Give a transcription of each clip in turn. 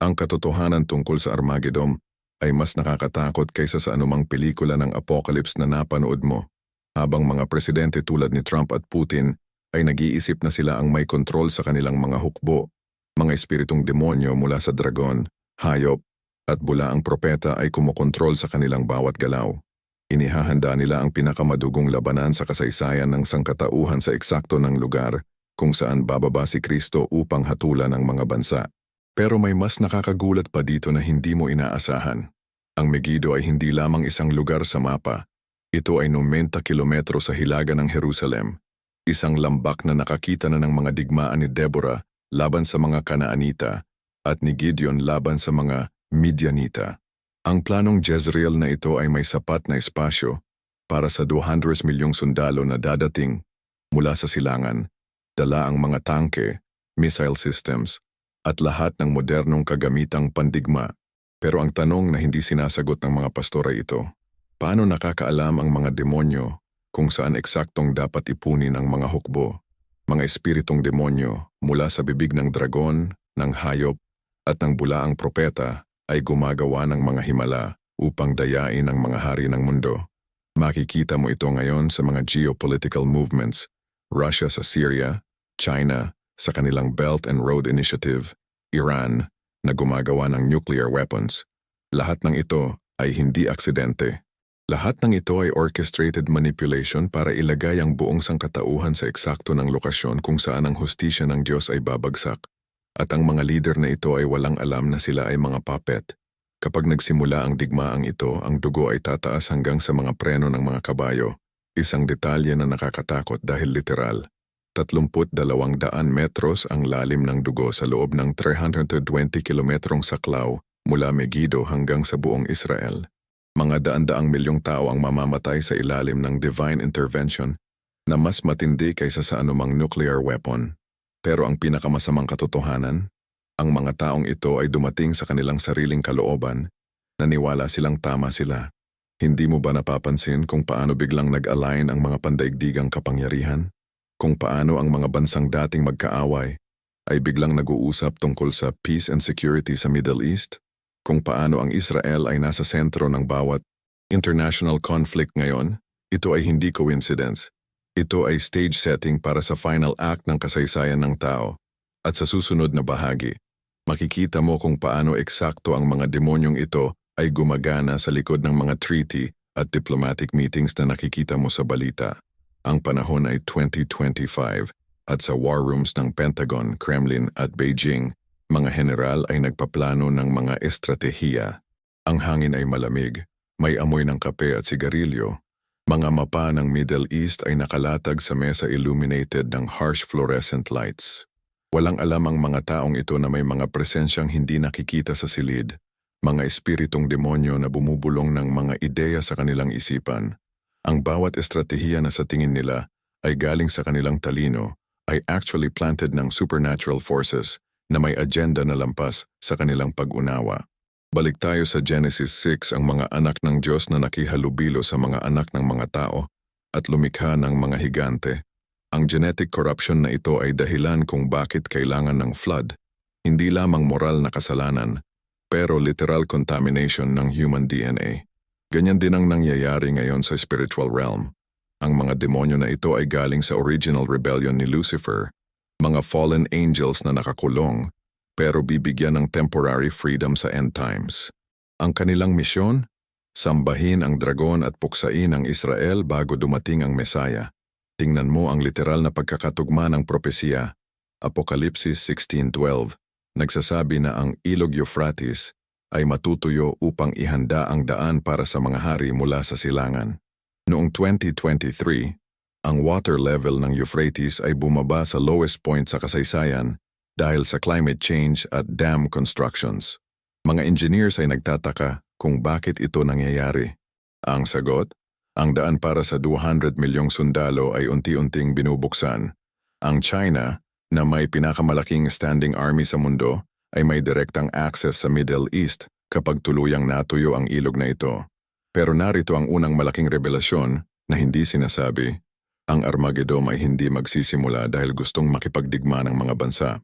Ang katotohanan tungkol sa Armageddon ay mas nakakatakot kaysa sa anumang pelikula ng apocalypse na napanood mo. Habang mga presidente tulad ni Trump at Putin ay nag-iisip na sila ang may kontrol sa kanilang mga hukbo, mga espiritong demonyo mula sa dragon, hayop, at bula ang propeta ay kumokontrol sa kanilang bawat galaw. Inihahanda nila ang pinakamadugong labanan sa kasaysayan ng sangkatauhan sa eksakto ng lugar kung saan bababa si Kristo upang hatulan ang mga bansa. Pero may mas nakakagulat pa dito na hindi mo inaasahan. Ang Megiddo ay hindi lamang isang lugar sa mapa. Ito ay 90 kilometro sa hilaga ng Jerusalem. Isang lambak na nakakita na ng mga digmaan ni Deborah laban sa mga Kanaanita at ni Gideon laban sa mga Midianita. Ang planong Jezreel na ito ay may sapat na espasyo para sa 200 milyong sundalo na dadating mula sa silangan, dala ang mga tangke, missile systems, at lahat ng modernong kagamitang pandigma. Pero ang tanong na hindi sinasagot ng mga pastor ay ito, paano nakakaalam ang mga demonyo kung saan eksaktong dapat ipunin ang mga hukbo, mga espiritong demonyo mula sa bibig ng dragon, ng hayop, at ng bulaang propeta ay gumagawa ng mga himala upang dayain ang mga hari ng mundo. Makikita mo ito ngayon sa mga geopolitical movements, Russia sa Syria, China sa kanilang Belt and Road Initiative, Iran na gumagawa ng nuclear weapons. Lahat ng ito ay hindi aksidente. Lahat ng ito ay orchestrated manipulation para ilagay ang buong sangkatauhan sa eksakto ng lokasyon kung saan ang hustisya ng Diyos ay babagsak. At ang mga leader na ito ay walang alam na sila ay mga puppet. Kapag nagsimula ang digmaang ito, ang dugo ay tataas hanggang sa mga preno ng mga kabayo. Isang detalye na nakakatakot dahil literal. 32 metros ang lalim ng dugo sa loob ng 320 kilometrong saklaw mula Megiddo hanggang sa buong Israel. Mga daan-daang milyong tao ang mamamatay sa ilalim ng divine intervention na mas matindi kaysa sa anumang nuclear weapon. Pero ang pinakamasamang katotohanan, ang mga taong ito ay dumating sa kanilang sariling kalooban, naniwala silang tama sila. Hindi mo ba napapansin kung paano biglang nag-align ang mga pandaigdigang kapangyarihan? Kung paano ang mga bansang dating magkaaway ay biglang nag-uusap tungkol sa peace and security sa Middle East? Kung paano ang Israel ay nasa sentro ng bawat international conflict ngayon? Ito ay hindi coincidence. Ito ay stage setting para sa final act ng kasaysayan ng tao. At sa susunod na bahagi, makikita mo kung paano eksakto ang mga demonyong ito ay gumagana sa likod ng mga treaty at diplomatic meetings na nakikita mo sa balita. Ang panahon ay 2025 at sa war rooms ng Pentagon, Kremlin at Beijing, mga general ay nagpaplano ng mga estratehiya. Ang hangin ay malamig, may amoy ng kape at sigarilyo, mga mapa ng Middle East ay nakalatag sa mesa illuminated ng harsh fluorescent lights. Walang alam ang mga taong ito na may mga presensyang hindi nakikita sa silid, mga espiritong demonyo na bumubulong ng mga ideya sa kanilang isipan. Ang bawat estratehiya na sa tingin nila ay galing sa kanilang talino ay actually planted ng supernatural forces na may agenda na lampas sa kanilang pag-unawa. Balik tayo sa Genesis 6 ang mga anak ng Diyos na nakihalubilo sa mga anak ng mga tao at lumikha ng mga higante. Ang genetic corruption na ito ay dahilan kung bakit kailangan ng flood. Hindi lamang moral na kasalanan, pero literal contamination ng human DNA. Ganyan din ang nangyayari ngayon sa spiritual realm. Ang mga demonyo na ito ay galing sa original rebellion ni Lucifer, mga fallen angels na nakakulong pero bibigyan ng temporary freedom sa end times. Ang kanilang misyon? Sambahin ang dragon at puksain ang Israel bago dumating ang Mesaya. Tingnan mo ang literal na pagkakatugma ng propesiya. Apokalipsis 16.12 nagsasabi na ang ilog Euphrates ay matutuyo upang ihanda ang daan para sa mga hari mula sa silangan. Noong 2023, ang water level ng Euphrates ay bumaba sa lowest point sa kasaysayan dahil sa climate change at dam constructions. Mga engineers ay nagtataka kung bakit ito nangyayari. Ang sagot, ang daan para sa 200 milyong sundalo ay unti-unting binubuksan. Ang China, na may pinakamalaking standing army sa mundo, ay may direktang access sa Middle East kapag tuluyang natuyo ang ilog na ito. Pero narito ang unang malaking revelasyon na hindi sinasabi. Ang Armageddon ay hindi magsisimula dahil gustong makipagdigma ng mga bansa.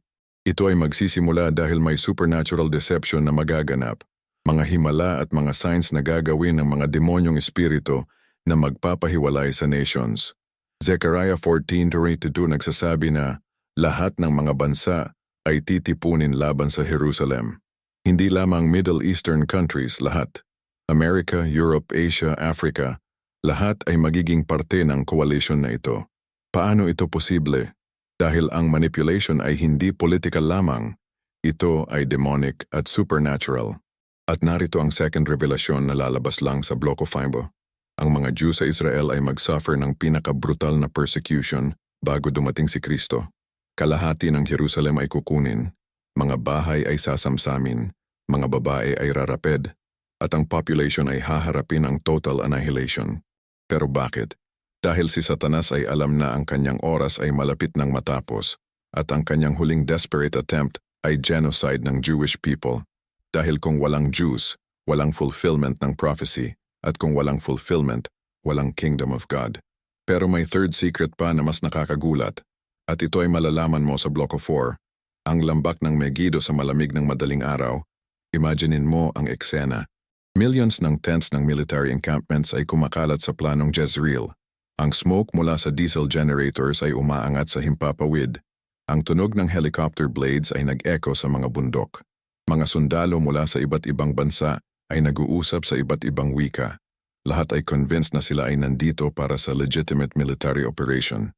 Ito ay magsisimula dahil may supernatural deception na magaganap, mga himala at mga signs na gagawin ng mga demonyong espiritu na magpapahiwalay sa nations. Zechariah 14.22 nagsasabi na lahat ng mga bansa ay titipunin laban sa Jerusalem. Hindi lamang Middle Eastern countries lahat. America, Europe, Asia, Africa, lahat ay magiging parte ng coalition na ito. Paano ito posible? Dahil ang manipulation ay hindi political lamang, ito ay demonic at supernatural. At narito ang second revelasyon na lalabas lang sa Bloco Fibo. Ang mga Jew sa Israel ay mag-suffer ng pinaka-brutal na persecution bago dumating si Kristo. Kalahati ng Jerusalem ay kukunin, mga bahay ay sasamsamin, mga babae ay raraped, at ang population ay haharapin ang total annihilation. Pero bakit? Dahil si Satanas ay alam na ang kanyang oras ay malapit ng matapos at ang kanyang huling desperate attempt ay genocide ng Jewish people. Dahil kung walang Jews, walang fulfillment ng prophecy at kung walang fulfillment, walang kingdom of God. Pero may third secret pa na mas nakakagulat at ito ay malalaman mo sa Block of 4. Ang lambak ng Megiddo sa malamig ng madaling araw. Imaginein mo ang eksena. Millions ng tents ng military encampments ay kumakalat sa planong Jezreel. Ang smoke mula sa diesel generators ay umaangat sa himpapawid. Ang tunog ng helicopter blades ay nag-echo sa mga bundok. Mga sundalo mula sa iba't ibang bansa ay nag-uusap sa iba't ibang wika. Lahat ay convinced na sila ay nandito para sa legitimate military operation.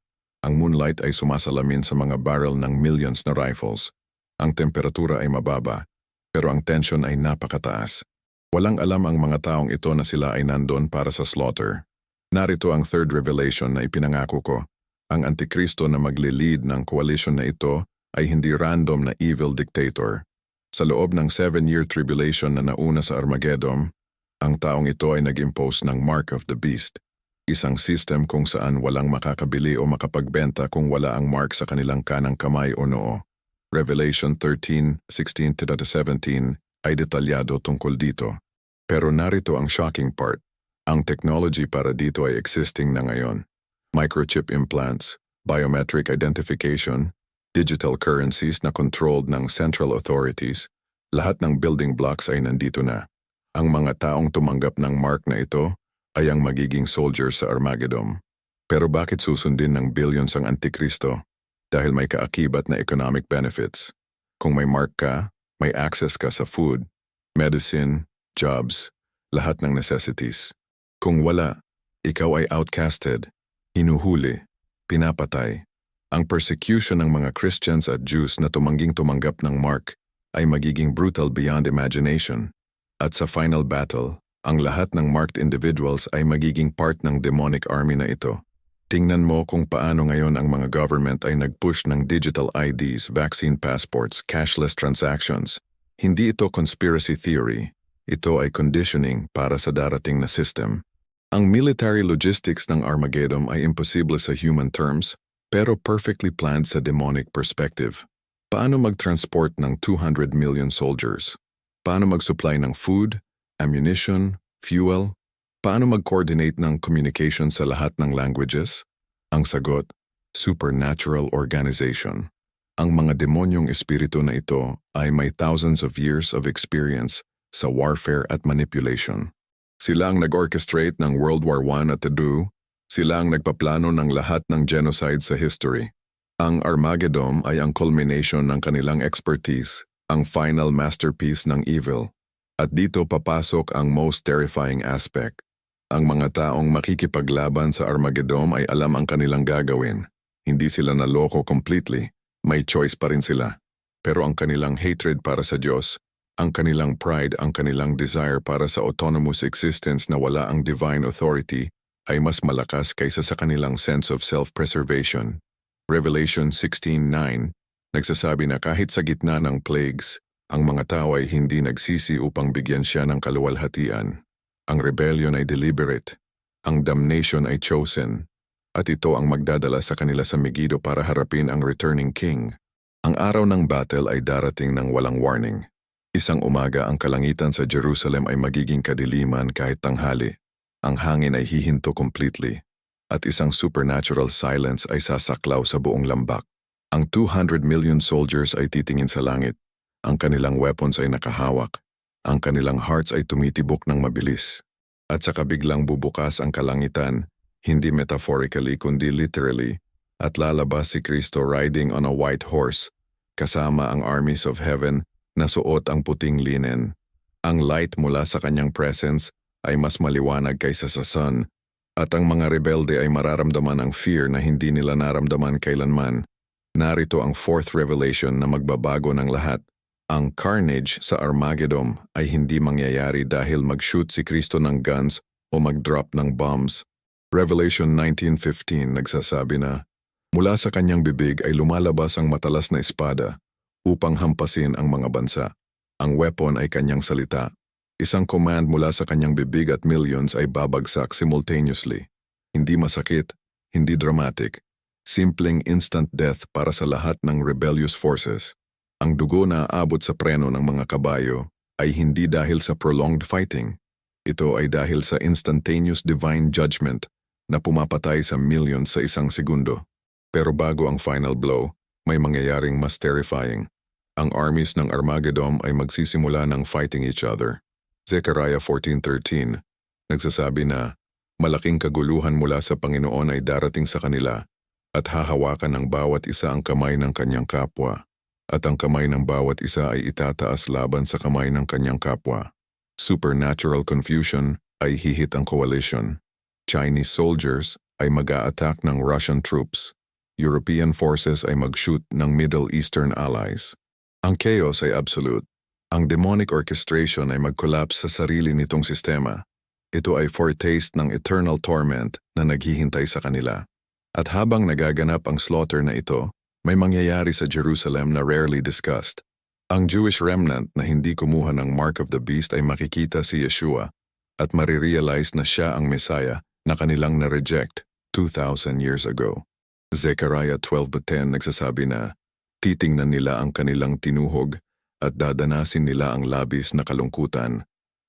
Ang moonlight ay sumasalamin sa mga barrel ng millions na rifles. Ang temperatura ay mababa, pero ang tension ay napakataas. Walang alam ang mga taong ito na sila ay nandon para sa slaughter. Narito ang third revelation na ipinangako ko. Ang Antikristo na magli-lead ng coalition na ito ay hindi random na evil dictator. Sa loob ng seven-year tribulation na nauna sa Armageddon, ang taong ito ay nag-impose ng Mark of the Beast, isang system kung saan walang makakabili o makapagbenta kung wala ang mark sa kanilang kanang kamay o noo. Revelation 13:16-17 ay detalyado tungkol dito. Pero narito ang shocking part. Ang technology para dito ay existing na ngayon. Microchip implants, biometric identification, digital currencies na controlled ng central authorities, lahat ng building blocks ay nandito na. Ang mga taong tumanggap ng mark na ito ay ang magiging soldiers sa Armageddon. Pero bakit susundin ng billions ang Antikristo? Dahil may kaakibat na economic benefits. Kung may mark ka, may access ka sa food, medicine, jobs, lahat ng necessities. Kung wala, ikaw ay outcasted, hinuhuli, pinapatay. Ang persecution ng mga Christians at Jews na tumangging tumanggap ng mark ay magiging brutal beyond imagination. At sa final battle, ang lahat ng marked individuals ay magiging part ng demonic army na ito. Tingnan mo kung paano ngayon ang mga government ay nag-push ng digital IDs, vaccine passports, cashless transactions. Hindi ito conspiracy theory. Ito ay conditioning para sa darating na system. Ang military logistics ng Armageddon ay imposible sa human terms, pero perfectly planned sa demonic perspective. Paano mag-transport ng 200 million soldiers? Paano mag-supply ng food, ammunition, fuel? Paano mag-coordinate ng communication sa lahat ng languages? Ang sagot, supernatural organization. Ang mga demonyong espiritu na ito ay may thousands of years of experience sa warfare at manipulation. Sila ang nag-orchestrate ng World War I at II, sila ang nagpaplano ng lahat ng genocide sa history. Ang Armageddon ay ang culmination ng kanilang expertise, ang final masterpiece ng evil. At dito papasok ang most terrifying aspect. Ang mga taong makikipaglaban sa Armageddon ay alam ang kanilang gagawin. Hindi sila naloko completely, may choice pa rin sila. Pero ang kanilang hatred para sa Diyos ang kanilang pride, ang kanilang desire para sa autonomous existence na wala ang divine authority ay mas malakas kaysa sa kanilang sense of self-preservation. Revelation 16.9 nagsasabi na kahit sa gitna ng plagues, ang mga tao ay hindi nagsisi upang bigyan siya ng kaluwalhatian. Ang rebellion ay deliberate, ang damnation ay chosen, at ito ang magdadala sa kanila sa Megiddo para harapin ang returning king. Ang araw ng battle ay darating ng walang warning. Isang umaga ang kalangitan sa Jerusalem ay magiging kadiliman kahit tanghali. Ang hangin ay hihinto completely. At isang supernatural silence ay sasaklaw sa buong lambak. Ang 200 million soldiers ay titingin sa langit. Ang kanilang weapons ay nakahawak. Ang kanilang hearts ay tumitibok ng mabilis. At saka biglang bubukas ang kalangitan, hindi metaphorically kundi literally, at lalabas si Kristo riding on a white horse, kasama ang armies of heaven na suot ang puting linen. Ang light mula sa kanyang presence ay mas maliwanag kaysa sa sun, at ang mga rebelde ay mararamdaman ang fear na hindi nila naramdaman kailanman. Narito ang fourth revelation na magbabago ng lahat. Ang carnage sa Armageddon ay hindi mangyayari dahil mag-shoot si Kristo ng guns o mag-drop ng bombs. Revelation 19.15 nagsasabi na, Mula sa kanyang bibig ay lumalabas ang matalas na espada upang hampasin ang mga bansa. Ang weapon ay kanyang salita. Isang command mula sa kanyang bibig at millions ay babagsak simultaneously. Hindi masakit, hindi dramatic, simpleng instant death para sa lahat ng rebellious forces. Ang dugo na aabot sa preno ng mga kabayo ay hindi dahil sa prolonged fighting. Ito ay dahil sa instantaneous divine judgment na pumapatay sa millions sa isang segundo. Pero bago ang final blow, may mangyayaring mas terrifying. Ang armies ng Armageddon ay magsisimula ng fighting each other. Zechariah 14.13 nagsasabi na, Malaking kaguluhan mula sa Panginoon ay darating sa kanila at hahawakan ng bawat isa ang kamay ng kanyang kapwa at ang kamay ng bawat isa ay itataas laban sa kamay ng kanyang kapwa. Supernatural confusion ay hihit ang coalition. Chinese soldiers ay mag-a-attack ng Russian troops. European forces ay mag-shoot ng Middle Eastern allies. Ang chaos ay absolute. Ang demonic orchestration ay mag-collapse sa sarili nitong sistema. Ito ay foretaste ng eternal torment na naghihintay sa kanila. At habang nagaganap ang slaughter na ito, may mangyayari sa Jerusalem na rarely discussed. Ang Jewish remnant na hindi kumuha ng Mark of the Beast ay makikita si Yeshua at marirealize na siya ang Messiah na kanilang na-reject 2,000 years ago. Zechariah 12.10 nagsasabi na, titingnan nila ang kanilang tinuhog at dadanasin nila ang labis na kalungkutan.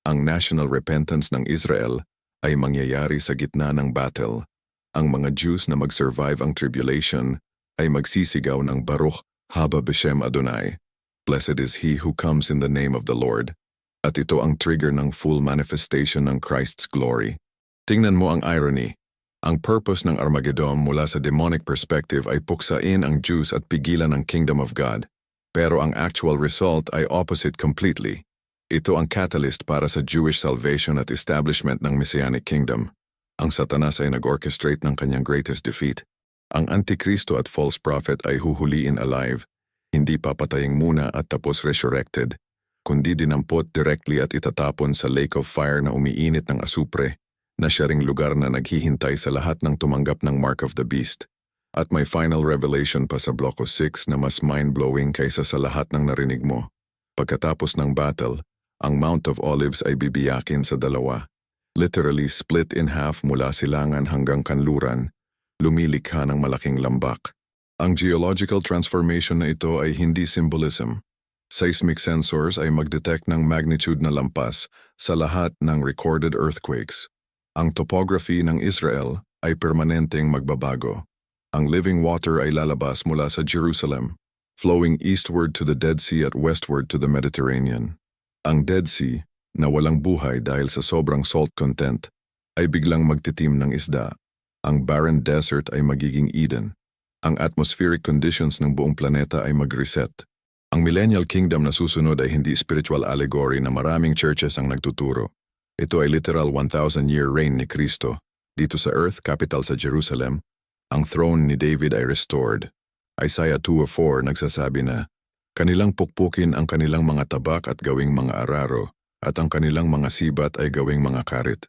Ang national repentance ng Israel ay mangyayari sa gitna ng battle. Ang mga Jews na mag-survive ang tribulation ay magsisigaw ng Baruch Haba Beshem Adonai. Blessed is he who comes in the name of the Lord. At ito ang trigger ng full manifestation ng Christ's glory. Tingnan mo ang irony. Ang purpose ng Armageddon mula sa demonic perspective ay puksain ang Jews at pigilan ang kingdom of God. Pero ang actual result ay opposite completely. Ito ang catalyst para sa Jewish salvation at establishment ng Messianic Kingdom. Ang Satanas ay nag-orchestrate ng kanyang greatest defeat. Ang Antikristo at false prophet ay huhuliin alive, hindi papataying muna at tapos resurrected, kundi dinampot directly at itatapon sa lake of fire na umiinit ng asupre, na siya ring lugar na naghihintay sa lahat ng tumanggap ng Mark of the Beast. At may final revelation pa sa Bloco 6 na mas mind-blowing kaysa sa lahat ng narinig mo. Pagkatapos ng battle, ang Mount of Olives ay bibiyakin sa dalawa. Literally split in half mula silangan hanggang kanluran, lumilikha ng malaking lambak. Ang geological transformation na ito ay hindi symbolism. Seismic sensors ay mag-detect ng magnitude na lampas sa lahat ng recorded earthquakes. Ang topography ng Israel ay permanenteng magbabago. Ang living water ay lalabas mula sa Jerusalem, flowing eastward to the Dead Sea at westward to the Mediterranean. Ang Dead Sea, na walang buhay dahil sa sobrang salt content, ay biglang magtitim ng isda. Ang barren desert ay magiging Eden. Ang atmospheric conditions ng buong planeta ay mag-reset. Ang millennial kingdom na susunod ay hindi spiritual allegory na maraming churches ang nagtuturo. Ito ay literal 1,000-year reign ni Kristo, dito sa earth, capital sa Jerusalem, ang throne ni David ay restored. Isaiah 2.4 nagsasabi na, Kanilang pukpukin ang kanilang mga tabak at gawing mga araro, at ang kanilang mga sibat ay gawing mga karit.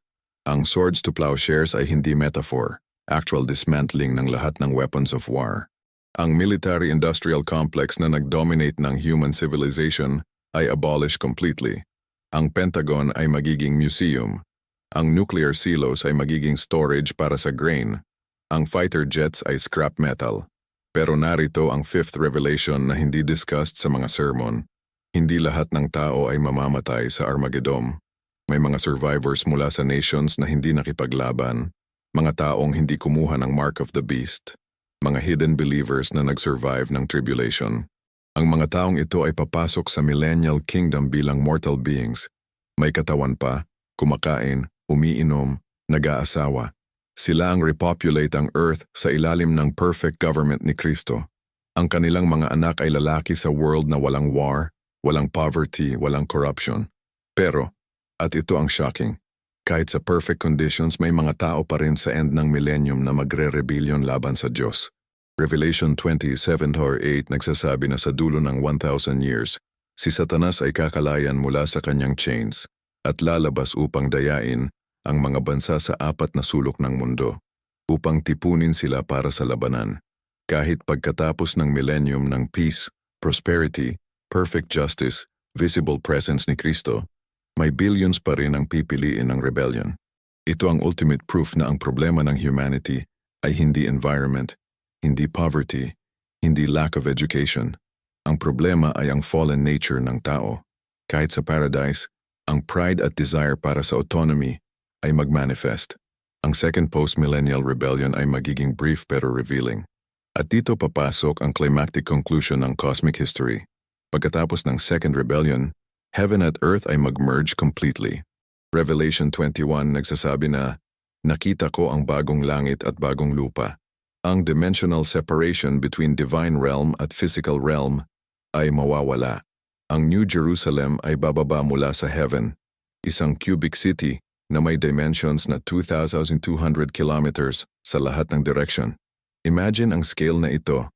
Ang swords to plowshares ay hindi metaphor, actual dismantling ng lahat ng weapons of war. Ang military-industrial complex na nag-dominate ng human civilization ay abolished completely. Ang Pentagon ay magiging museum. Ang nuclear silos ay magiging storage para sa grain ang fighter jets ay scrap metal. Pero narito ang fifth revelation na hindi discussed sa mga sermon. Hindi lahat ng tao ay mamamatay sa Armageddon. May mga survivors mula sa nations na hindi nakipaglaban, mga taong hindi kumuha ng Mark of the Beast. mga hidden believers na nag-survive ng tribulation. Ang mga taong ito ay papasok sa millennial kingdom bilang mortal beings. May katawan pa, kumakain, umiinom, nag-aasawa. Sila ang repopulate ang earth sa ilalim ng perfect government ni Kristo. Ang kanilang mga anak ay lalaki sa world na walang war, walang poverty, walang corruption. Pero, at ito ang shocking, kahit sa perfect conditions may mga tao pa rin sa end ng millennium na magre-rebellion laban sa Diyos. Revelation 27 or 8 nagsasabi na sa dulo ng 1,000 years, si Satanas ay kakalayan mula sa kanyang chains at lalabas upang dayain ang mga bansa sa apat na sulok ng mundo upang tipunin sila para sa labanan. Kahit pagkatapos ng millennium ng peace, prosperity, perfect justice, visible presence ni Kristo, may billions pa rin ang pipiliin ng rebellion. Ito ang ultimate proof na ang problema ng humanity ay hindi environment, hindi poverty, hindi lack of education. Ang problema ay ang fallen nature ng tao. Kahit sa paradise, ang pride at desire para sa autonomy ay magmanifest. Ang second post-millennial rebellion ay magiging brief pero revealing. At dito papasok ang climactic conclusion ng cosmic history. Pagkatapos ng second rebellion, heaven at earth ay mag-merge completely. Revelation 21 nagsasabi na, Nakita ko ang bagong langit at bagong lupa. Ang dimensional separation between divine realm at physical realm ay mawawala. Ang New Jerusalem ay bababa mula sa heaven, isang cubic city na may dimensions na 2,200 kilometers sa lahat ng direction. Imagine ang scale na ito.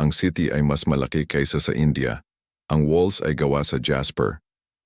Ang city ay mas malaki kaysa sa India. Ang walls ay gawa sa jasper.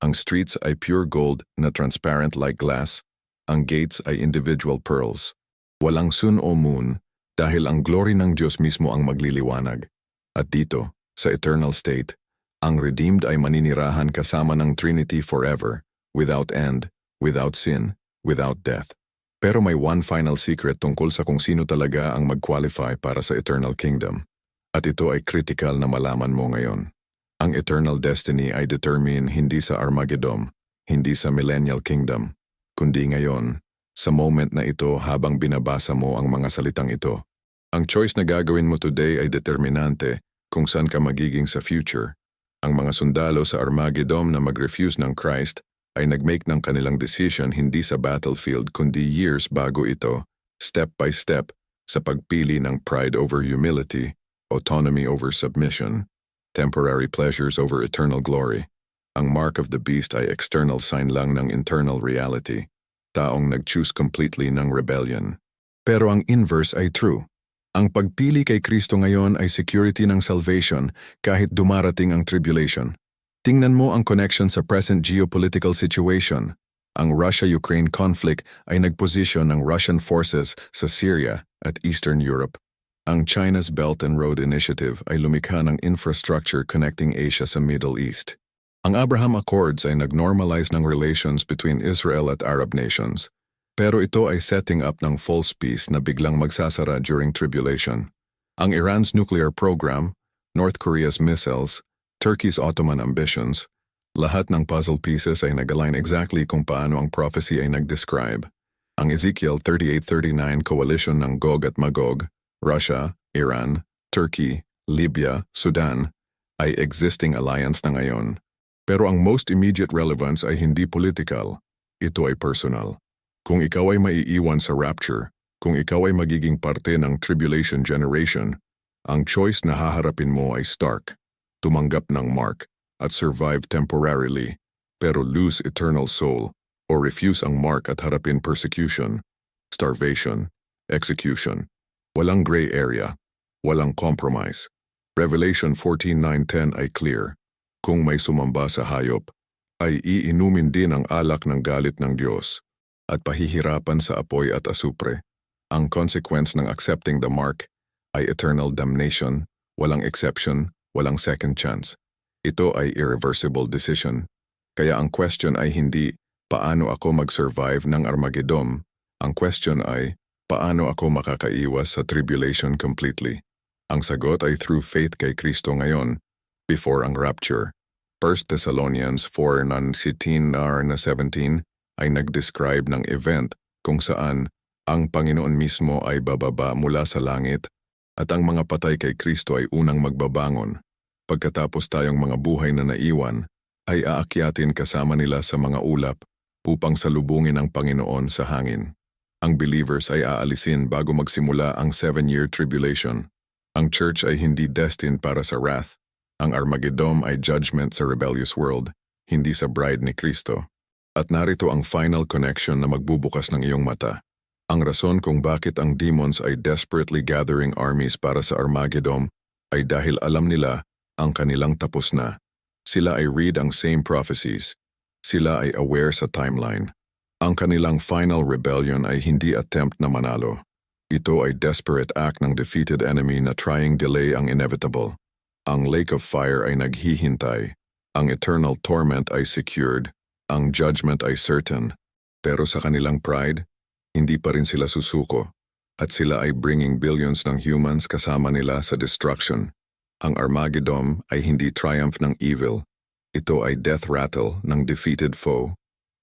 Ang streets ay pure gold na transparent like glass. Ang gates ay individual pearls. Walang sun o moon dahil ang glory ng Diyos mismo ang magliliwanag. At dito, sa eternal state, ang redeemed ay maninirahan kasama ng Trinity forever, without end, without sin, without death. Pero may one final secret tungkol sa kung sino talaga ang mag-qualify para sa eternal kingdom. At ito ay critical na malaman mo ngayon. Ang eternal destiny ay determine hindi sa Armageddon, hindi sa millennial kingdom, kundi ngayon, sa moment na ito habang binabasa mo ang mga salitang ito. Ang choice na gagawin mo today ay determinante kung saan ka magiging sa future. Ang mga sundalo sa Armageddon na mag-refuse ng Christ ay nag-make ng kanilang decision hindi sa battlefield kundi years bago ito, step by step, sa pagpili ng pride over humility, autonomy over submission, temporary pleasures over eternal glory. Ang mark of the beast ay external sign lang ng internal reality taong nag-choose completely ng rebellion. Pero ang inverse ay true. Ang pagpili kay Kristo ngayon ay security ng salvation kahit dumarating ang tribulation. Tingnan mo ang connection sa present geopolitical situation. Ang Russia-Ukraine conflict ay nagposisyon ng Russian forces sa Syria at Eastern Europe. Ang China's Belt and Road Initiative ay lumikha ng infrastructure connecting Asia sa Middle East. Ang Abraham Accords ay nag-normalize ng relations between Israel at Arab nations. Pero ito ay setting up ng false peace na biglang magsasara during tribulation. Ang Iran's nuclear program, North Korea's missiles, Turkey's Ottoman ambitions, lahat ng puzzle pieces ay nag-align exactly kung paano ang prophecy ay nag-describe. Ang Ezekiel 3839 coalition ng Gog at Magog, Russia, Iran, Turkey, Libya, Sudan, ay existing alliance na ngayon. Pero ang most immediate relevance ay hindi political, ito ay personal. Kung ikaw ay maiiwan sa rapture, kung ikaw ay magiging parte ng tribulation generation, ang choice na haharapin mo ay stark, tumanggap ng mark at survive temporarily, pero lose eternal soul or refuse ang mark at harapin persecution, starvation, execution. Walang gray area, walang compromise. Revelation 14.9.10 ay clear. Kung may sumamba sa hayop, ay iinumin din ang alak ng galit ng Diyos at pahihirapan sa apoy at asupre. Ang consequence ng accepting the mark ay eternal damnation, walang exception, walang second chance. Ito ay irreversible decision. Kaya ang question ay hindi, paano ako mag-survive ng Armageddon? Ang question ay, paano ako makakaiwas sa tribulation completely? Ang sagot ay through faith kay Kristo ngayon, before ang rapture. 1 Thessalonians 4 ng 16 na 17 ay nag-describe ng event kung saan ang Panginoon mismo ay bababa mula sa langit At ang mga patay kay Kristo ay unang magbabangon. Pagkatapos tayong mga buhay na naiwan, ay aakyatin kasama nila sa mga ulap upang salubungin ang Panginoon sa hangin. Ang believers ay aalisin bago magsimula ang seven-year tribulation. Ang church ay hindi destined para sa wrath. Ang Armageddon ay judgment sa rebellious world, hindi sa bride ni Kristo. At narito ang final connection na magbubukas ng iyong mata. Ang rason kung bakit ang demons ay desperately gathering armies para sa Armageddon ay dahil alam nila ang kanilang tapos na. Sila ay read ang same prophecies. Sila ay aware sa timeline. Ang kanilang final rebellion ay hindi attempt na manalo. Ito ay desperate act ng defeated enemy na trying delay ang inevitable. Ang lake of fire ay naghihintay. Ang eternal torment ay secured. Ang judgment ay certain. Pero sa kanilang pride, hindi pa rin sila susuko. At sila ay bringing billions ng humans kasama nila sa destruction. Ang Armageddon ay hindi triumph ng evil. Ito ay death rattle ng defeated foe.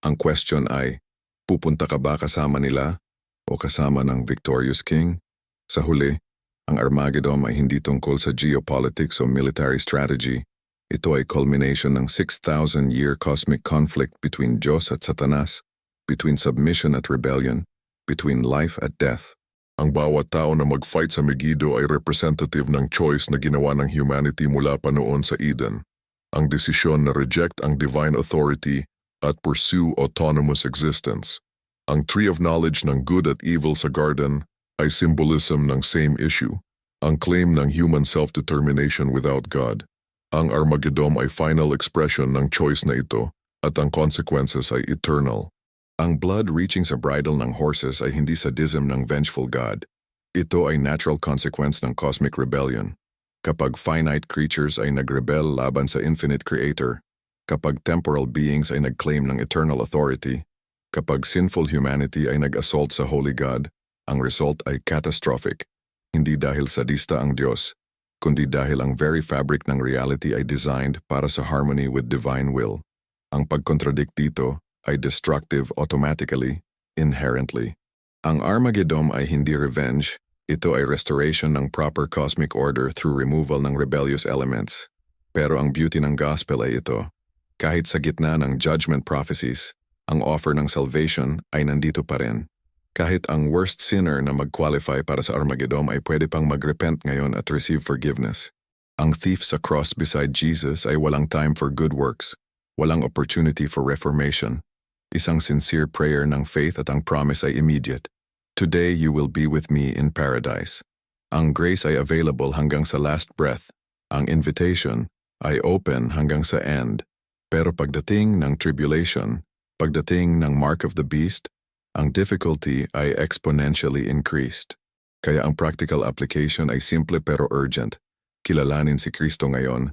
Ang question ay, pupunta ka ba kasama nila o kasama ng victorious king? Sa huli, ang Armageddon ay hindi tungkol sa geopolitics o military strategy. Ito ay culmination ng 6,000-year cosmic conflict between Diyos at Satanas, between submission at rebellion, between life at death. Ang bawat tao na mag-fight sa Megiddo ay representative ng choice na ginawa ng humanity mula pa noon sa Eden. Ang desisyon na reject ang divine authority at pursue autonomous existence. Ang tree of knowledge ng good at evil sa garden ay symbolism ng same issue, ang claim ng human self-determination without God. Ang Armageddon ay final expression ng choice na ito at ang consequences ay eternal. Ang blood reaching sa bridle ng horses ay hindi sadism ng vengeful God. Ito ay natural consequence ng cosmic rebellion. Kapag finite creatures ay nagrebel laban sa infinite creator, kapag temporal beings ay nagclaim ng eternal authority, kapag sinful humanity ay nag-assault sa holy God, ang result ay catastrophic. Hindi dahil sadista ang Diyos, kundi dahil ang very fabric ng reality ay designed para sa harmony with divine will. Ang pagkontradict dito ay destructive automatically, inherently. Ang Armageddon ay hindi revenge, ito ay restoration ng proper cosmic order through removal ng rebellious elements. Pero ang beauty ng gospel ay ito. Kahit sa gitna ng judgment prophecies, ang offer ng salvation ay nandito pa rin. Kahit ang worst sinner na mag-qualify para sa Armageddon ay pwede pang mag-repent ngayon at receive forgiveness. Ang thief sa cross beside Jesus ay walang time for good works, walang opportunity for reformation. Isang sincere prayer ng faith at ang promise ay immediate. Today you will be with me in paradise. Ang grace ay available hanggang sa last breath. Ang invitation ay open hanggang sa end. Pero pagdating ng tribulation, pagdating ng mark of the beast, ang difficulty ay exponentially increased. Kaya ang practical application ay simple pero urgent. Kilalanin si Kristo ngayon.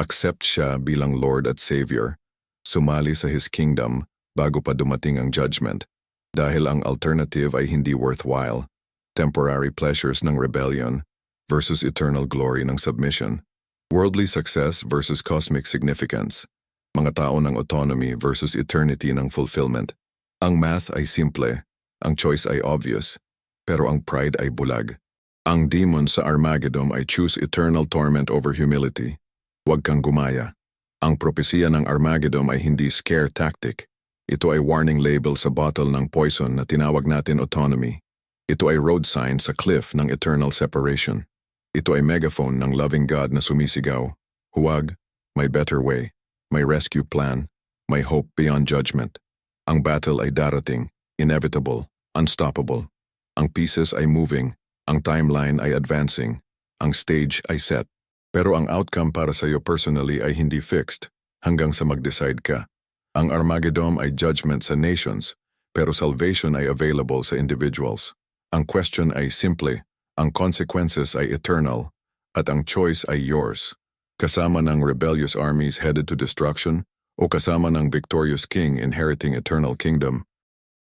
Accept siya bilang Lord at Savior. Sumali sa His kingdom bago pa dumating ang judgment. Dahil ang alternative ay hindi worthwhile. Temporary pleasures ng rebellion versus eternal glory ng submission. Worldly success versus cosmic significance. Mga tao ng autonomy versus eternity ng fulfillment. Ang math ay simple, ang choice ay obvious, pero ang pride ay bulag. Ang demon sa Armageddon ay choose eternal torment over humility. Huwag kang gumaya. Ang propesiya ng Armageddon ay hindi scare tactic. Ito ay warning label sa bottle ng poison na tinawag natin autonomy. Ito ay road sign sa cliff ng eternal separation. Ito ay megaphone ng loving God na sumisigaw. Huwag, may better way, may rescue plan, may hope beyond judgment. Ang battle ay darating, inevitable, unstoppable. Ang pieces ay moving, ang timeline ay advancing, ang stage ay set. Pero ang outcome para sa iyo personally ay hindi fixed hanggang sa mag-decide ka. Ang Armageddon ay judgment sa nations, pero salvation ay available sa individuals. Ang question ay simple, ang consequences ay eternal, at ang choice ay yours. Kasama ng rebellious armies headed to destruction o kasama ng victorious king inheriting eternal kingdom,